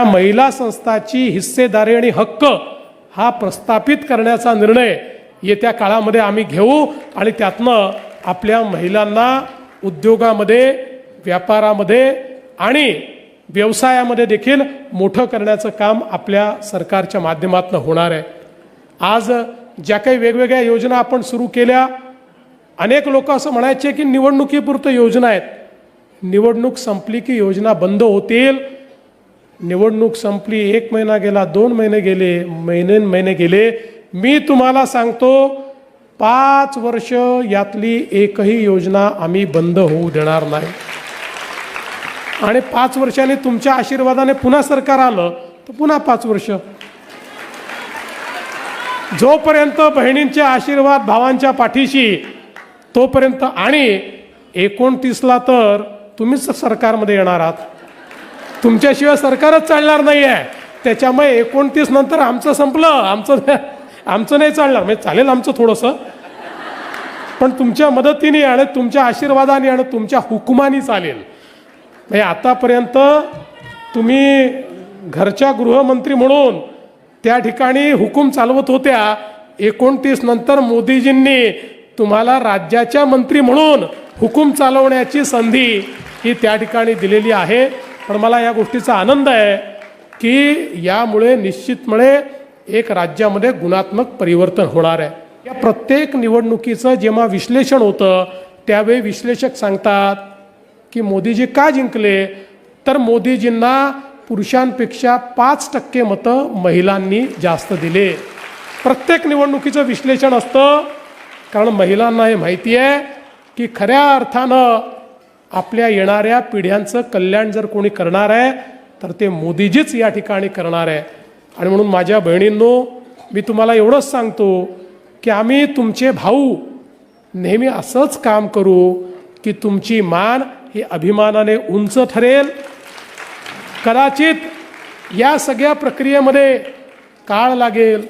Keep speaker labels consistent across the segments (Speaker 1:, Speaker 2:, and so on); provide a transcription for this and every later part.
Speaker 1: या महिला संस्थाची हिस्सेदारी आणि हक्क हा प्रस्थापित करण्याचा निर्णय येत्या काळामध्ये आम्ही घेऊ आणि त्यातनं आपल्या महिलांना उद्योगामध्ये व्यापारामध्ये आणि व्यवसायामध्ये देखील मोठं करण्याचं काम आपल्या सरकारच्या माध्यमातून होणार आहे. आज ज्या काही वेगवेगळ्या योजना आपण सुरू केल्या अनेक लोक असं म्हणायचे की निवडणुकीपुरतं योजना आहेत. निवडणूक संपली की योजना बंद होतील. निवडणूक संपली एक महिना गेला दोन महिने गेले महिने महिने गेले. मी तुम्हाला सांगतो पाच वर्ष यातली एकही योजना आम्ही बंद होऊ देणार नाही. आणि पाच वर्षाने तुमच्या आशीर्वादाने पुन्हा सरकार आलं तर पुन्हा पाच वर्ष. जोपर्यंत बहिणींचे आशीर्वाद भावांच्या पाठीशी तोपर्यंत आणि एकोणतीसला तर तुम्हीच सरकारमध्ये येणार आहात. तुमच्याशिवाय सरकारच चालणार नाही आहे त्याच्यामुळे एकोणतीस नंतर आमचं संपलं. आमचं आमचं नाही चालणार. म्हणजे चालेल आमचं थोडंसं. पण तुमच्या मदतीने आणि तुमच्या आशीर्वादाने आणि तुमच्या हुकुमानी चालेल. म्हणजे आतापर्यंत तुम्ही घरच्या गृहमंत्री म्हणून त्या ठिकाणी हुकूम चालवत होत्या. एकोणतीस नंतर मोदीजींनी तुम्हाला राज्याच्या मंत्री म्हणून हुकूम चालवण्याची संधी ही त्या ठिकाणी दिलेली आहे. पण मला या गोष्टीचा आनंद आहे की यामुळे निश्चितपणे एक राज्यामध्ये गुणात्मक परिवर्तन होणार आहे. या प्रत्येक निवडणुकीचं जेव्हा विश्लेषण होतं त्यावेळी विश्लेषक सांगतात की मोदीजी का जिंकले? तर मोदीजींना पुरुषांपेक्षा पाच टक्के मतं महिलांनी जास्त दिले. प्रत्येक निवडणुकीचं विश्लेषण असतं कारण महिलांना हे माहिती आहे की खऱ्या अर्थानं आपल्या येणाऱ्या पिढ्यांचं कल्याण जर कोणी करणार आहे तर ते मोदीजीच या ठिकाणी करणार आहे. आणि म्हणून माझ्या बहिणींनो मी तुम्हाला एवढंच सांगतो की आम्ही तुमचे भाऊ नेहमी असंच काम करू की तुमची मान ही अभिमानाने उंच ठरेल. कदाचित या सगळ्या प्रक्रियेमध्ये काळ लागेल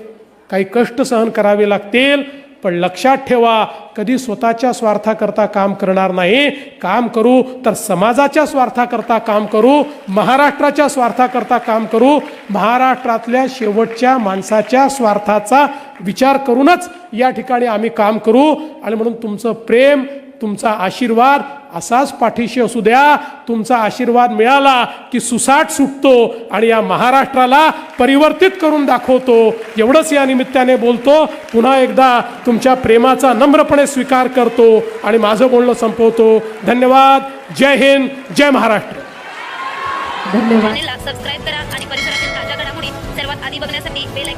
Speaker 1: काही कष्ट सहन करावे लागतील पण लक्षात ठेवा कधी स्वतःच्या स्वार्थाकरता काम करणार नाही. काम करू तर समाजाच्या स्वार्थाकरता काम करू महाराष्ट्राच्या स्वार्थाकरता काम करू. महाराष्ट्रातल्या शेवटच्या माणसाच्या स्वार्थाचा विचार करूनच या ठिकाणी आम्ही काम करू. आणि म्हणून तुमचं प्रेम तुमचा आशीर्वाद असाच पाठीशी असू द्या. तुमचा आशीर्वाद मिळाला की सुसाट सुटतो आणि या महाराष्ट्राला परिवर्तित करून दाखवतो. एवढंच या निमित्ताने बोलतो. पुन्हा एकदा तुमच्या प्रेमाचा नम्रपणे स्वीकार करतो आणि माझं बोलणं संपवतो. धन्यवाद. जय हिंद. जय महाराष्ट्र.
Speaker 2: धन्यवाद.
Speaker 3: सबस्क्राईब करा आणि परिसरातील ताज्या घडामोडी सर्वात आधी बघण्यासाठी बेल